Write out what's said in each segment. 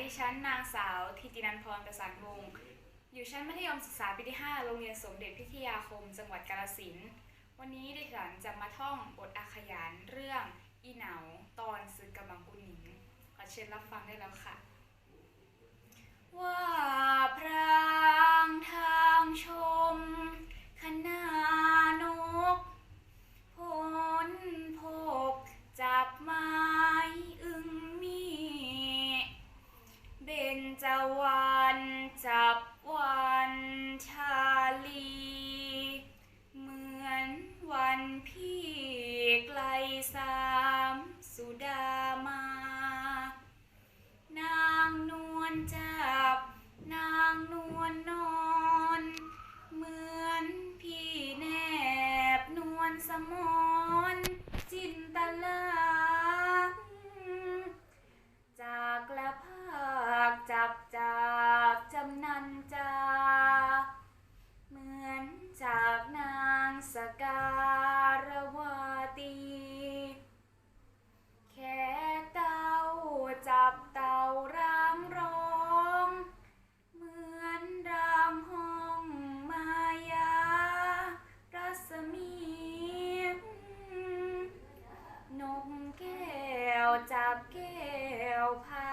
ดิฉันนางสาวธิตินันพรประสานวงศ์อยู่ชั้นมัธยมศึกษาปีที่ 5 โรงเรียนสมเด็จพิทยาคม จังหวัดกาฬสินธุ์วันนี้ดิฉันจะมาท่องบทอาขยานเรื่องอีเหนาตอนศึกกำลังกุหนิงขอเชิญรับฟังได้แล้วค่ะ ว่าพระ จวันจับวันชาลี เหมือนวันพี่ไกลสามสุดามา นางนวลจัน คจับจากจำนันจา เหมือนจากนางสการวาตี แค่เต้าจับเต่าร่างร้อง เหมือนรางห้องมายา รัศมี นกแก้วจับแก้วพา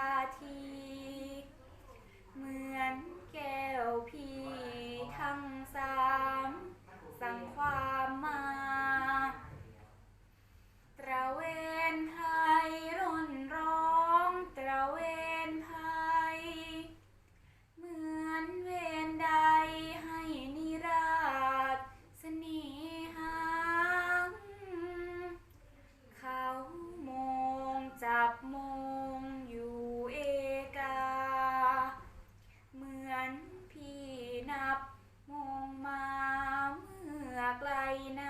อ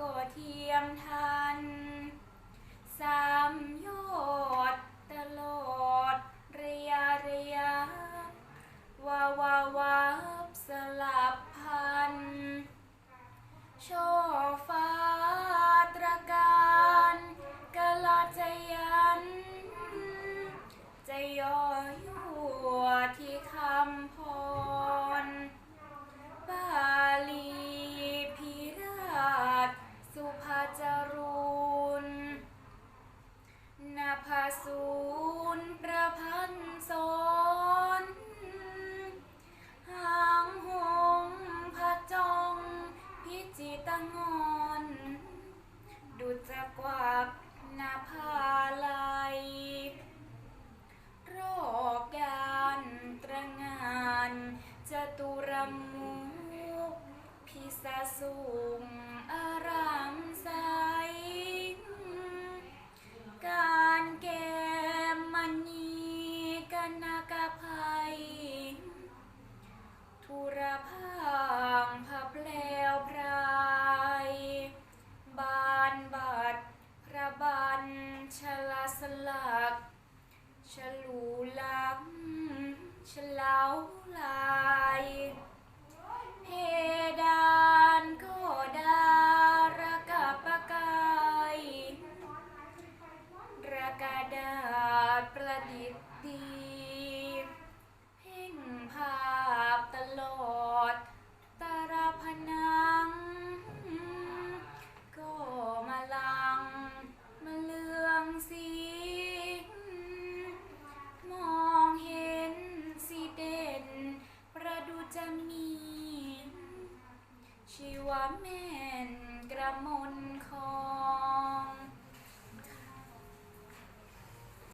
ก็เทียมทัน สามยอดตลอดเระยะระยวาวาวับสลับพัน ช่อฟ้าตรการกะลาใจยันใจย่อยั่ที่คำพร lâu lại He dan ko da raka pakai Raka da pradipti แม่นกระมนคอ